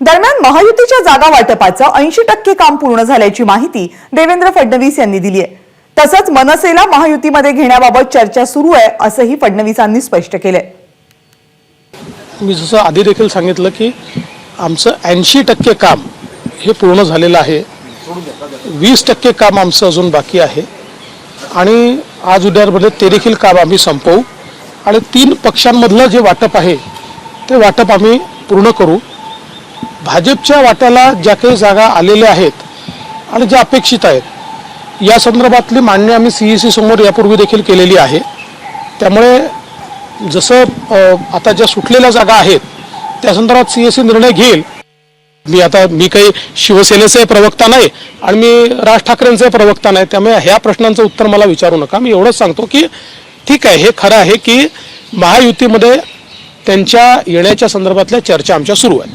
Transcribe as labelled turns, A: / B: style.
A: दरम्यान महायुतीच्या जागा वाटपाचं ऐंशी टक्के काम पूर्ण झाल्याची माहिती देवेंद्र फडणवीस यांनी दिली आहे तसंच मनसेला महायुतीमध्ये घेण्याबाबत चर्चा सुरू आहे असंही फडणवीसांनी स्पष्ट केलंय.
B: मी जसं आधी देखील सांगितलं की आमचं ऐंशी टक्के काम हे पूर्ण झालेलं आहे. वीस टक्के काम आमचं अजून बाकी आहे. आणि आज उद्यामध्ये ते देखील काम आम्ही संपवू. आणि तीन पक्षांमधलं जे वाटप आहे ते वाटप आम्ही पूर्ण करू. भाजपच्या वाट्याला ज्या काही जागा आलेल्या आहेत आणि ज्या अपेक्षित आहेत या संदर्भातली मांडणी आम्ही सी ई सी समोर यापूर्वी देखील केलेली आहे. त्यामुळे जसं आता ज्या सुटलेल्या जागा आहेत त्या संदर्भात सी एस सी निर्णय घेईल. मी आता मी काही शिवसेनेचे प्रवक्ता नाही आणि मी राज ठाकरेंचे प्रवक्ता नाही त्यामुळे ह्या प्रश्नांचं उत्तर मला विचारू नका. मी एवढंच सांगतो की ठीक आहे हे खरं आहे की महायुतीमध्ये त्यांच्या येण्याच्या संदर्भातल्या चर्चा आमच्या सुरू आहेत.